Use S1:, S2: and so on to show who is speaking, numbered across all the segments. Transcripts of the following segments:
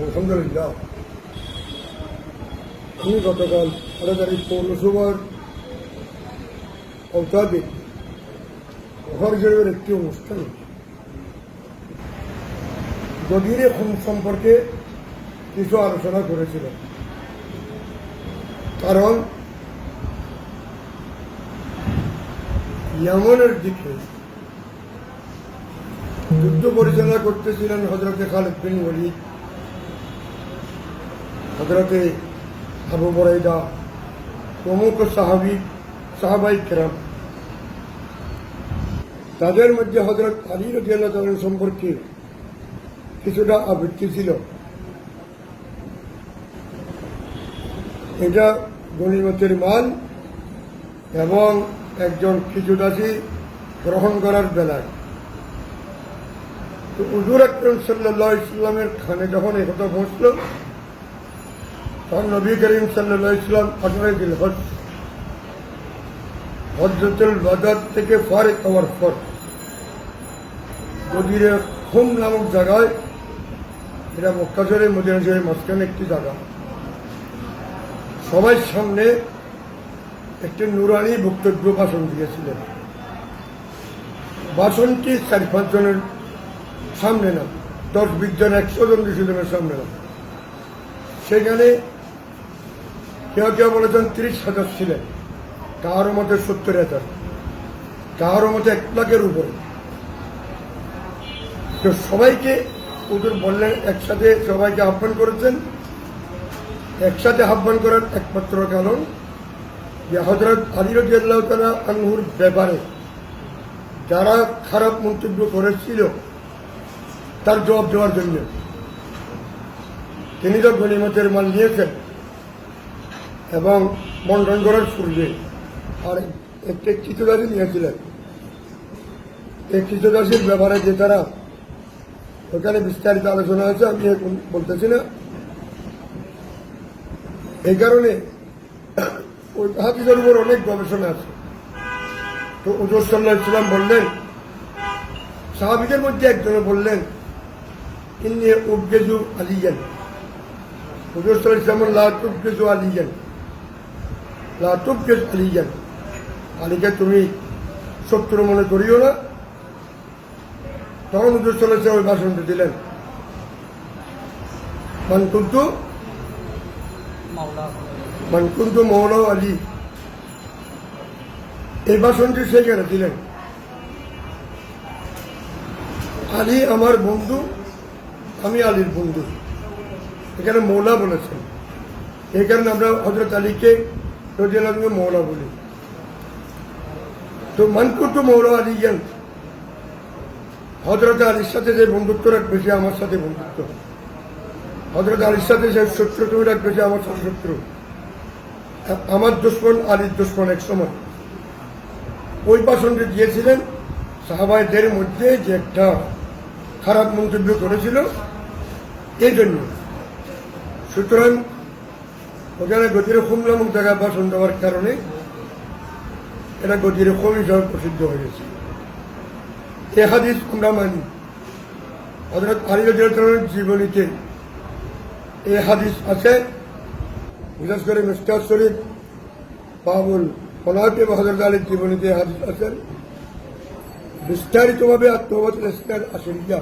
S1: আলহামদুলিল্লাহ আমি গতকাল আড়াতারি পৌরসভার অবতাদিক ঘর জড়ের একটি অনুষ্ঠান। খুন সম্পর্কে কিছু আলোচনা করেছিল কারণ ইয়ামনের দিকে যুদ্ধ পরিচালনা করতেছিলেন হজরতে খালেদ বিন ওয়ালিদ। হজরতে আবু বরাইদা প্রমুখ সাহাবি, সাহাবাই কেরাম। তাদের মধ্যে হজরত আলী রদিয়াল্লাহ তাআলা সম্পর্কে কিছুটা আবৃত্তি ছিল। এটা গণিমতের মাল এবং একজন কিছুদাসী গ্রহণ করার বেলায়। তো উজুর আকরম সাল্লাহ ইসলামের খানে যখন একথা পৌঁছল তখন নবী করিম সাল্লাহ ইসলাম দিল হজ। হজরতুল বাজার থেকে ফারেক হওয়ার পর নদীরে খুম নামক জায়গায়, এটা মক্কাজরে মদিনাজরের মাঝখানে একটি জায়গা। সবাই সামনে একটি নুরানি বক্তব্য ভাষণ দিয়েছিলেন। ভাষণটি চার পাঁচ জনের সামনে না, দশ বিশ জন, একশো জন দুশো জনের সামনে না। সেখানে কেউ কেউ বলেছেন তিরিশ হাজার ছিলেন। কারোর মতে সত্তর হাজার। কারোর মতে এক লাখের উপরে। তো সবাইকে ওদের বললেন, একসাথে সবাইকে আহ্বান করেছেন। একসাথে আহ্বান করার একমাত্র কারণ যে হজরত আলী তালা আনহুর ব্যাপারে যারা খারাপ মন্তব্য করেছিল, তার জবাব দেওয়ার জন্য। তিনি তো গণিমতের মাল নিয়েছেন। এবং বন্টন করার পূর্বে আর একটি চিত্রদাসী নিয়েছিলেন। এই চিত্রদাসীর ব্যাপারে যে তারা ওখানে বিস্তারিত আলোচনা হয়েছে, আমি এখন বলতেছি না। এই কারণে ওই হাদিসের উপর অনেক গবেষণা আছে। তো উজর সাল্লাহ ইসলাম বললেন, সাহাবিদের মধ্যে একজনে বললেন, ইন্নি উবগেজু আলিয়ান। হুজুর সাল্লাহ ইসলাম লাতুবগেজু আলিয়ান। আলিয়ান। আলীকে তুমি শত্রু মনে করিও না। তখন সাল্লাহ ওই ভাষণটা দিলেন। মান কুন্তু মান কুন্তু মৌলা আলী। এই ভাষণটি সেখানে দিলেন? আলী আমার বন্ধু, আমি আলীর বন্ধু। এখানে মৌলা বলেছেন। এই কারণে আমরা হজরত আলীকে রোজিয়ালকে মৌলা বলি তো মানকুট মৌলা আলী জ্ঞান হজরত আলীর সাথে যে বন্ধুত্ব রাখবে সে আমার সাথে বন্ধুত্ব হজরত আলীর সাথে যে শত্রু তুমি রাখবে সে আমার সাথে শত্রু আমার দুশ্মন আলীর দুশ্মন এক সময় ওই ভাষণটি দিয়েছিলেন সাহাবাইদের মধ্যে যে একটা খারাপ মন্তব্য করেছিল এই জন্য সুতরাং ওখানে গতির খুম নামক জায়গায় ভাষণ দেওয়ার কারণে এটা গতির খুম হিসাবে প্রসিদ্ধ হয়েছে এ হাদিস আমরা মানি। হজরত আলী জীবনীতে এ হাদিস আছে। বিশেষ করে মিস্টার শরীফ, বাবুল ফলাতে হজরত আলীর জীবনীতে হাদিস আছেন বিস্তারিতভাবে আত্মবাদের ইসলাম আসরিয়া।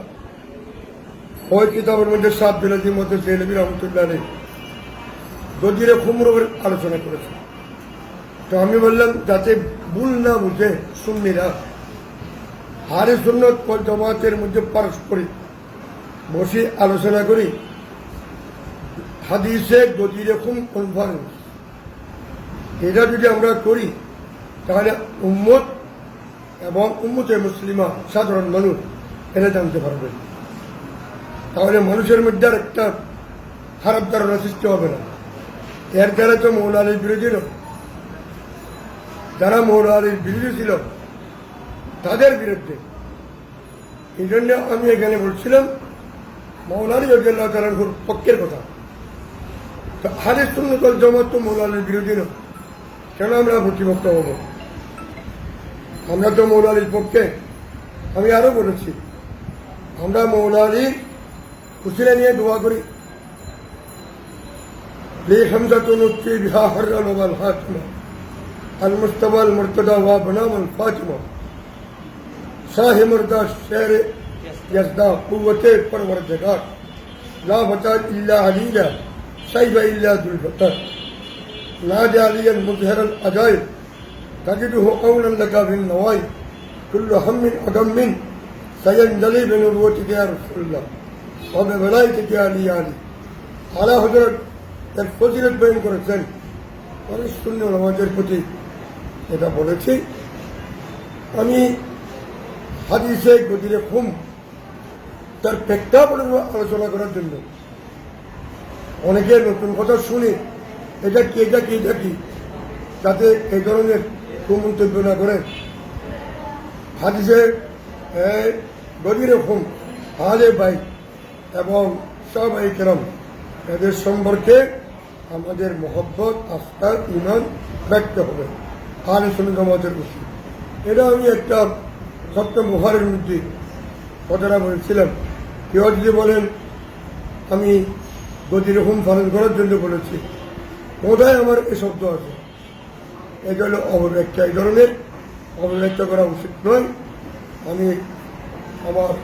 S1: ওই কিতাবের মধ্যে সাত বিরোধীর মধ্যে জেলবি রহমতুল্লাহ নেই গদিরে খুমরবের আলোচনা করেছে। তো আমি বললাম, যাতে ভুল না বুঝে সুন্নিরা, হারে সুন্নত জমাতের মধ্যে পারস্পরিক বসে আলোচনা করি। হাদিসে গদিরে খুম কনফারেন্স এটা যদি আমরা করি, তাহলে উম্মত এবং উম্মতে মুসলিমা, সাধারণ মানুষ, এটা জানতে পারবে। তাহলে মানুষের মধ্যে আর একটা খারাপ ধারণা সৃষ্টি হবে না। এর দ্বারা তো মৌলালির বিরোধী নয় যারা মৌলালির বিরোধী ছিল, তাদের বিরুদ্ধে। এই জন্য আমি এখানে বলছিলাম, মৌলালি যোগ্যাল্লাহ তালার পক্ষের কথা। তো হাদিস সুন্নতল জমাত তো মৌলালির বিরোধী নয় কেন আমরা প্রতিপক্ষ হব? আমরা তো মৌলালির পক্ষে। আমি আরও বলেছি, আমরা মৌলালির খুশিরা নিয়ে দোয়া করি। لي حمزة نطفي بها حرا والحاتمة المصطفى المرتضى وابنام الفاطمة. شاہ مردہ شہر یزدا قوت پروردگار. لا فتح إلا علیلہ سیب إلا ذوالفقر نادى عليا مظهر العجائب تجده قولا لك في النوايا كل هم أغم سينجلي بنبوتك يا رسول الله. وبولايتك يا علي على حضرت এর ফজিলত বয়ন করেছেন। অনেক শূন্য নামাজের প্রতি এটা বলেছি। আমি হাদিসে গদিরে খুম তার প্রেক্ষাপটে আলোচনা করার জন্য। অনেকে নতুন কথা শুনে এটা কি এটা কি এটা কি? যাতে এই ধরনের কুমন্তব্য না করে হাদিসে গদিরে খুম হাজে ভাই এবং সব এই কেরম এদের সম্পর্কে আমাদের মহব্বত আস্থা ইমান ব্যক্ত হবে। আর আমাদের উচিত এটা আমি একটা সত্য মুহারের মধ্যে কথাটা বলেছিলাম। কেউ যদি বলেন, আমি গতির হুম পালন করার জন্য বলেছি। কোথায় আমার এ শব্দ আছে। এটা হলো অবব্যাখ্যা এই ধরনের অবব্যাখ্যা করা উচিত নয়। আমি আমার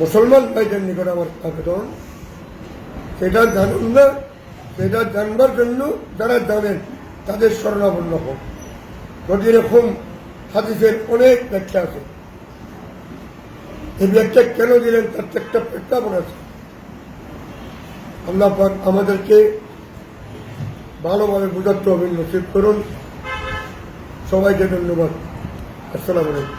S1: মুসলমান ভাইদের নিকট আমার আবেদন সেটা জানুন না, সেটা জানবার জন্য যারা জানেন, তাদের স্মরণাপন্ন হোক। যদি এরকম হাদিসের অনেক ব্যাখ্যা আছে। এই ব্যাখ্যা কেন দিলেন? তার একটা প্রেক্ষাপট আছে। আল্লাহ আমাদেরকে ভালোভাবে বোঝাতে হবে, নসিব করুন। সবাইকে ধন্যবাদ। আসসালামু আলাইকুম।